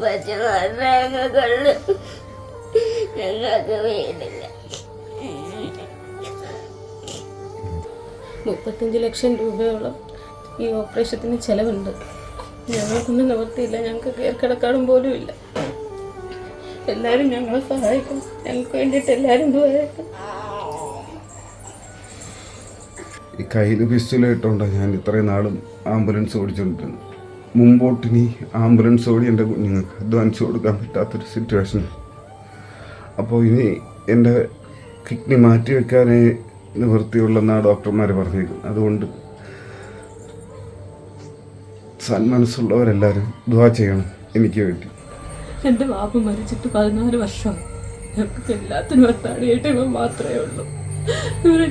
പച്ചമരങ്ങളിൽ ഞങ്ങൾക്ക് വീടില്ല. മുപ്പത്തഞ്ച് ലക്ഷം രൂപയോളം ഈ ഓപ്പറേഷത്തിന് ചെലവുണ്ട്. ഞങ്ങൾക്കൊന്നും നിവർത്തിയില്ല ഞങ്ങൾക്ക് കയറി കിടക്കാനും പോലും ഇല്ല. എല്ലാവരും ഞങ്ങളെ സഹായിക്കും ഞങ്ങൾക്ക് വേണ്ടിയിട്ട് എല്ലാവരും പോയേക്കും ഈ കയ്യിൽ പിസ്റ്റലായിട്ടുണ്ട് ഞാൻ ഇത്രയും നാളും ആംബുലൻസ് ഓടിച്ചുകൊണ്ടിരുന്നത് മുമ്പോട്ടിനി ആംബുലൻസ് എന്റെ കുഞ്ഞുങ്ങൾക്ക് അഡ്വാൻസ് കൊടുക്കാൻ പറ്റാത്തൊരു സിറ്റുവേഷൻ അപ്പോൾ ഇനി എന്റെ കിഡ്നി മാറ്റി വെക്കാനേ നിവൃത്തിയുള്ളെന്നാണ് ഡോക്ടർമാർ പറഞ്ഞിരിക്കുന്നത് അതുകൊണ്ട് സന്മനസ്സുള്ളവരെല്ലാവരും ദ്വാ ചെയ്യണം എനിക്ക് വേണ്ടി. എന്റെ ബാബു മരിച്ചിട്ട് പതിനാല് വർഷം. എല്ലാത്തിനും ഒത്താടിയായിട്ട് ഇവ മാത്രമേ ഉള്ളൂ.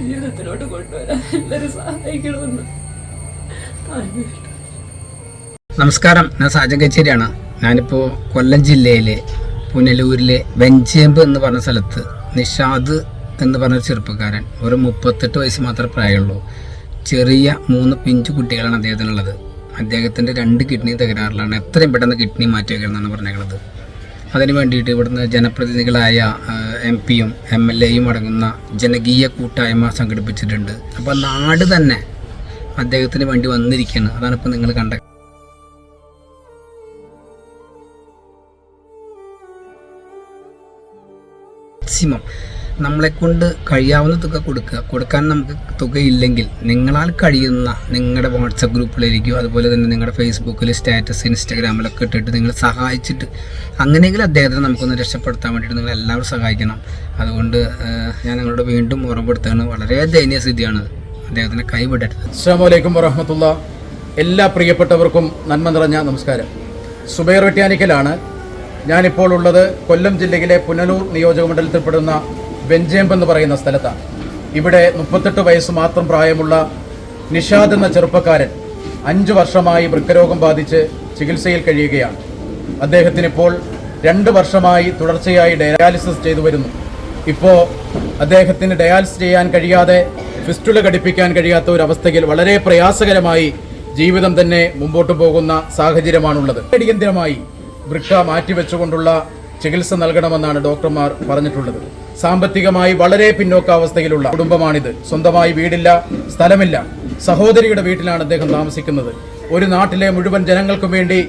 ജീവിതത്തിലോട്ട് കൊണ്ടുവരാൻ എല്ലാവരും സഹായിക്കണമെന്ന്. താഴ്മയായിട്ട് നമസ്കാരം ഞാൻ സാജൻ കച്ചേരിയാണ്. ഞാനിപ്പോൾ കൊല്ലം ജില്ലയിലെ പുനലൂരിലെ വെഞ്ചേമ്പ് എന്ന് പറഞ്ഞ സ്ഥലത്ത് നിഷാദ് എന്ന് പറഞ്ഞ ചെറുപ്പക്കാരൻ ഒരു മുപ്പത്തെട്ട് വയസ്സ് മാത്രമേ പ്രായമുള്ളൂ. ചെറിയ മൂന്ന് പിഞ്ചു കുട്ടികളാണ് അദ്ദേഹത്തിനുള്ളത്. അദ്ദേഹത്തിന്റെ രണ്ട് കിഡ്നി തകരാറിലാണ്. എത്രയും പെട്ടെന്ന് കിഡ്നി മാറ്റി വയ്ക്കണമെന്നാണ് പറഞ്ഞേക്കുന്നത് അതിന് വേണ്ടിയിട്ട് ഇവിടുന്ന് ജനപ്രതിനിധികളായ എം പിയും എം എൽ എയും അടങ്ങുന്ന ജനകീയ കൂട്ടായ്മ സംഘടിപ്പിച്ചിട്ടുണ്ട്. അപ്പോൾ നാട് തന്നെ അദ്ദേഹത്തിന് വേണ്ടി വന്നിരിക്കുകയാണ്. അതാണ് ഇപ്പോൾ നിങ്ങൾ കണ്ട മാക്സിമം നമ്മളെക്കൊണ്ട് കഴിയാവുന്ന തുക കൊടുക്കുക. കൊടുക്കാൻ നമുക്ക് തുകയില്ലെങ്കിൽ നിങ്ങളാൽ കഴിയുന്ന നിങ്ങളുടെ വാട്സപ്പ് ഗ്രൂപ്പിലായിരിക്കും അതുപോലെ തന്നെ നിങ്ങളുടെ ഫേസ്ബുക്കിൽ സ്റ്റാറ്റസ് ഇൻസ്റ്റാഗ്രാമിലൊക്കെ ഇട്ടിട്ട് നിങ്ങൾ സഹായിച്ചിട്ട് അങ്ങനെയെങ്കിലും അദ്ദേഹത്തെ നമുക്കൊന്ന് രക്ഷപ്പെടുത്താൻ വേണ്ടിയിട്ട് നിങ്ങൾ എല്ലാവരും സഹായിക്കണം. അതുകൊണ്ട് ഞാൻ നിങ്ങളോട് വീണ്ടും ഓർമ്മപ്പെടുത്തുകയാണ്. വളരെ ദയനീയ സ്ഥിതിയാണ് അദ്ദേഹത്തിന്റെ കൈവിടരുത്. അസ്സാം വലൈക്കും വറഹമത്തുള്ള എല്ലാ പ്രിയപ്പെട്ടവർക്കും നന്മ നിറഞ്ഞ നമസ്കാരം. സുബൈർ വെട്ടിയാനിക്കലാണ് ഞാനിപ്പോൾ ഉള്ളത് കൊല്ലം ജില്ലയിലെ പുനലൂർ നിയോജക മണ്ഡലത്തിൽപ്പെടുന്ന വെഞ്ചേമ്പ് എന്ന് പറയുന്ന സ്ഥലത്താണ്. ഇവിടെ മുപ്പത്തെട്ട് വയസ്സ് മാത്രം പ്രായമുള്ള നിഷാദ് എന്ന ചെറുപ്പക്കാരൻ അഞ്ച് വർഷമായി വൃക്കരോഗം ബാധിച്ച് ചികിത്സയിൽ കഴിയുകയാണ്. അദ്ദേഹത്തിന് ഇപ്പോൾ രണ്ട് വർഷമായി തുടർച്ചയായി ഡയാലിസിസ് ചെയ്തു വരുന്നു. ഇപ്പോൾ അദ്ദേഹത്തിന് ഡയാലിസിസ് ചെയ്യാൻ കഴിയാതെ ഫിസ്റ്റുല ഘടിപ്പിക്കാൻ കഴിയാത്ത ഒരു അവസ്ഥയിൽ വളരെ പ്രയാസകരമായി ജീവിതം തന്നെ മുമ്പോട്ട് പോകുന്ന സാഹചര്യമാണുള്ളത്. അടിയന്തിരമായി വൃക്ക മാറ്റിവെച്ചുകൊണ്ടുള്ള ചികിത്സ നൽകണമെന്നാണ് ഡോക്ടർമാർ പറഞ്ഞിട്ടുള്ളത്. സാമ്പത്തികമായി വളരെ പിന്നോക്കാവസ്ഥയിലുള്ള കുടുംബമാണിത്. സ്വന്തമായി വീടില്ല സ്ഥലമില്ല. സഹോദരിയുടെ വീട്ടിലാണ് അദ്ദേഹം താമസിക്കുന്നത്. ഒരു നാട്ടിലെ മുഴുവൻ ജനങ്ങൾക്കും വേണ്ടി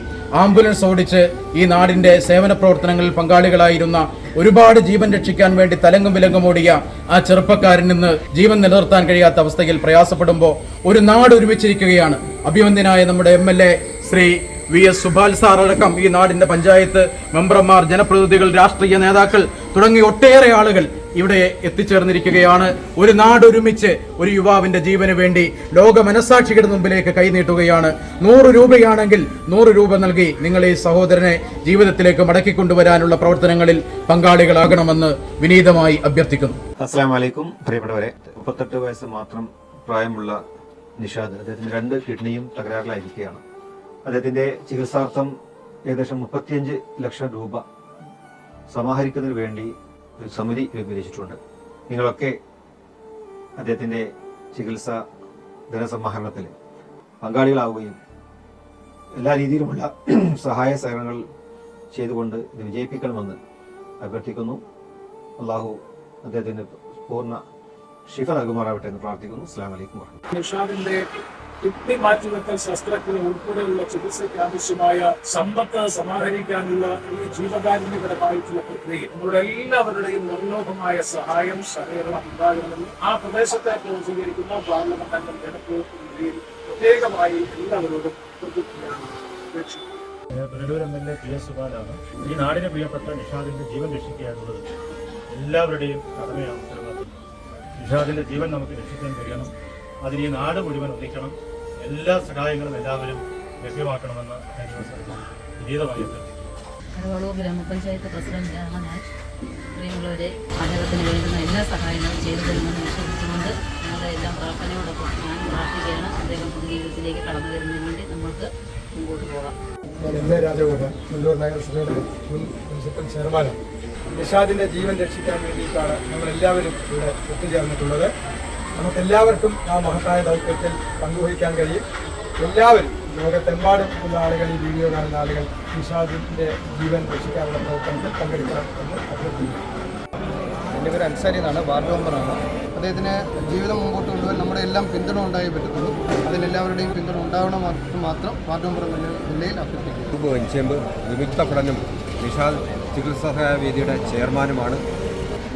ആംബുലൻസ് ഓടിച്ച് ഈ നാടിന്റെ സേവന പ്രവർത്തനങ്ങളിൽ പങ്കാളികളായിരുന്ന ഒരുപാട് ജീവൻ രക്ഷിക്കാൻ വേണ്ടി തലങ്ങും വിലങ്ങും ഓടിയ ആ ചെറുപ്പക്കാരൻ നിന്ന് ജീവൻ നിലനിർത്താൻ കഴിയാത്ത അവസ്ഥയിൽ പ്രയാസപ്പെടുമ്പോൾ ഒരു നാട് ഒരുമിച്ചിരിക്കുകയാണ്. അഭിമന്യനായ നമ്മുടെ M Shri V S Subal sir അടക്കം ഈ നാടിന്റെ പഞ്ചായത്ത് മെമ്പർമാർ ജനപ്രതിനിധികൾ രാഷ്ട്രീയ നേതാക്കൾ തുടങ്ങി ഒട്ടേറെ ആളുകൾ ഇവിടെ എത്തിച്ചേർന്നിരിക്കുകയാണ്. ഒരു നാട് ഒരുമിച്ച് ഒരു യുവാവിന്റെ ജീവന് വേണ്ടി ലോക മനസാക്ഷികളുടെ മുമ്പിലേക്ക് കൈനീട്ടുകയാണ് നൂറ് രൂപയാണെങ്കിൽ നൂറ് രൂപ നൽകി നിങ്ങൾ ഈ സഹോദരനെ ജീവിതത്തിലേക്ക് മടക്കി കൊണ്ടുവരാനുള്ള പ്രവർത്തനങ്ങളിൽ പങ്കാളികളാകണമെന്ന് വിനീതമായി അഭ്യർത്ഥിക്കുന്നു. അസ്സാം പ്രിയപ്പെട്ടവരെ മുപ്പത്തെട്ട് വയസ്സ് മാത്രം പ്രായമുള്ള നിഷാദ് അദ്ദേഹത്തിന് രണ്ട് കിഡ്നിയും തകരാറിലായിരിക്കുകയാണ്. അദ്ദേഹത്തിന്റെ ചികിത്സാർത്ഥം ഏകദേശം മുപ്പത്തിയഞ്ച് ലക്ഷം രൂപ സമാഹരിക്കുന്നതിന് വേണ്ടി ഒരു സമിതി രൂപീകരിച്ചിട്ടുണ്ട്. നിങ്ങളൊക്കെ അദ്ദേഹത്തിന്റെ ചികിത്സ ധനസമാഹരണത്തിൽ പങ്കാളികളാവുകയും എല്ലാ രീതിയിലുമുള്ള സഹായ സേവനങ്ങൾ ചെയ്തുകൊണ്ട് ഇത് വിജയിപ്പിക്കണമെന്ന് അഭ്യർത്ഥിക്കുന്നു. അള്ളാഹു അദ്ദേഹത്തിന് പൂർണ ശിഫ നൽകുമാറാവട്ടെ എന്ന് പ്രാർത്ഥിക്കുന്നു. അസ്സാം വലൈക്കും നിഷാദിന്റെ കിഡ്നി മാറ്റിവെക്കൽ ശസ്ത്രക്രിയ ഉൾപ്പെടെയുള്ള ചികിത്സയ്ക്ക് ആവശ്യമായ സമ്പത്ത് സമാഹരിക്കാനുള്ള ഈ ജീവകാരുണ്യപരമായിട്ടുള്ള പ്രക്രിയ. നമ്മുടെ എല്ലാവരുടെയും നിർലോഭമായ സഹായം സഹകരണം ഉണ്ടാകണമെന്ന് ആ പ്രദേശത്തെ പ്രതികരിക്കുന്ന പാർലമെന്റ് അംഗം ജനപ്രതിനിധിയിൽ പ്രത്യേകമായി എല്ലാവരോടും പ്രതിജ്ഞയാണ് അപേക്ഷിക്കുന്നത് Punalur M L A P S സുബാലാണ് ഈ നാടിന് പ്രിയപ്പെട്ട നിഷാദിന്റെ ജീവൻ രക്ഷിക്കുക എന്നുള്ളത് എല്ലാവരുടെയും കടമയാണ് നിഷാദിന്റെ ജീവൻ നമുക്ക് രക്ഷിക്കാൻ കഴിയണം. അതിന് ഈ നാട് മുഴുവൻ ഒന്നിക്കണം. എല്ലാ സഹായങ്ങളും എല്ലാവരും ലഭ്യമാക്കണമെന്ന് വിനീതമായി കരവളൂർ ഗ്രാമപഞ്ചായത്ത് പ്രസിഡന്റാണ് ഞാൻ. പ്രിയമുള്ളവരെ പാചകത്തിന് വേണ്ടുന്ന എല്ലാ സഹായങ്ങളും ചെയ്തു തരുമെന്ന് വിശ്വസിച്ചുകൊണ്ട് ഞങ്ങളുടെ എല്ലാം പ്രാർത്ഥനയോടൊപ്പം ഞാൻ പ്രാർത്ഥിക്കുകയാണ്. അദ്ദേഹം പൊതുജീവിതത്തിലേക്ക് കടന്നു വരുന്നതിന് വേണ്ടി നമ്മൾക്ക് മുമ്പോട്ട് പോകാം. ഞാൻ എ രാജഗോപാൽ മുല്ലൂർ നഗരസഭയുടെ മുൻ മുനിസിപ്പൽ ചെയർമാനാണ് നിഷാദിന്റെ ജീവൻ രക്ഷിക്കാൻ വേണ്ടിയിട്ടാണ് നമ്മൾ എല്ലാവരും ഇവിടെ ഒത്തുചേർന്നിട്ടുള്ളത്. നമുക്കെല്ലാവർക്കും ആ മഹത്തായ ദൗത്യത്തിൽ പങ്കുവഹിക്കാൻ കഴിയും. എല്ലാവരും ലോകത്തെമ്പാടും ഉള്ള ആളുകൾ ഈ വീഡിയോ കാണുന്ന ആളുകൾ നിഷാദിന്റെ ജീവൻ രക്ഷിക്കാനുള്ള പ്രവർത്തനത്തിൽ പങ്കെടുക്കണം എന്ന് അഭ്യർത്ഥിക്കുന്നു. എന്റെ പേര് അൻസാരി എന്നാണ് വാർഡ് മെമ്പറാണ് അദ്ദേഹത്തിന് ജീവിതം മുമ്പോട്ട് കൊണ്ടുപോകാൻ നമ്മുടെ എല്ലാം പിന്തുണ ഉണ്ടായേ പറ്റത്തുള്ളൂ. അതിനെല്ലാവരുടെയും പിന്തുണ ഉണ്ടാവണം മാത്രം വാർഡ് മെമ്പർ എന്ന നിലയിൽ അഭ്യർത്ഥിക്കുന്നു. വിമുക്ത പഠനം നിഷാദ് ചികിത്സാ സഹായ വേദിയുടെ ചെയർമാനുമാണ്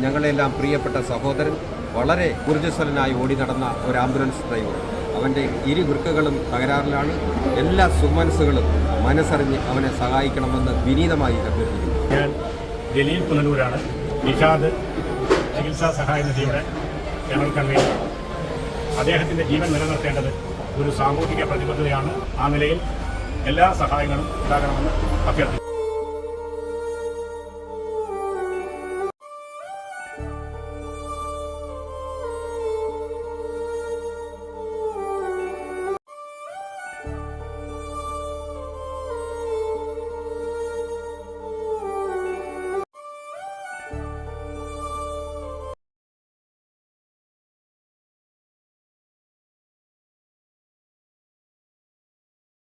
ഞങ്ങളെല്ലാം പ്രിയപ്പെട്ട സഹോദരൻ. വളരെ ഊർജസ്വലനായി ഓടി നടന്ന ഒരു ആംബുലൻസ് ഡ്രൈവർ. അവന്റെ ഇരു വൃക്കകളും തകരാറിലാണ്. എല്ലാ സുമനസ്സുകളും മനസ്സറിഞ്ഞ് അവനെ സഹായിക്കണമെന്ന് വിനീതമായി അഭ്യർത്ഥിക്കുന്നു. ഞാൻ ജലീൽ പുനലൂരാണ്. നിഷാദ് ചികിത്സാ സഹായ നിധിയുടെ ജനറൽ കൺവീനർ അദ്ദേഹത്തിന്റെ ജീവൻ നിലനിർത്തേണ്ടത് ഒരു സാമൂഹിക പ്രതിബദ്ധതയാണ്. ആ നിലയിൽ എല്ലാ സഹായങ്ങളും ഉണ്ടാകണമെന്ന് അഭ്യർത്ഥിക്കുന്നു.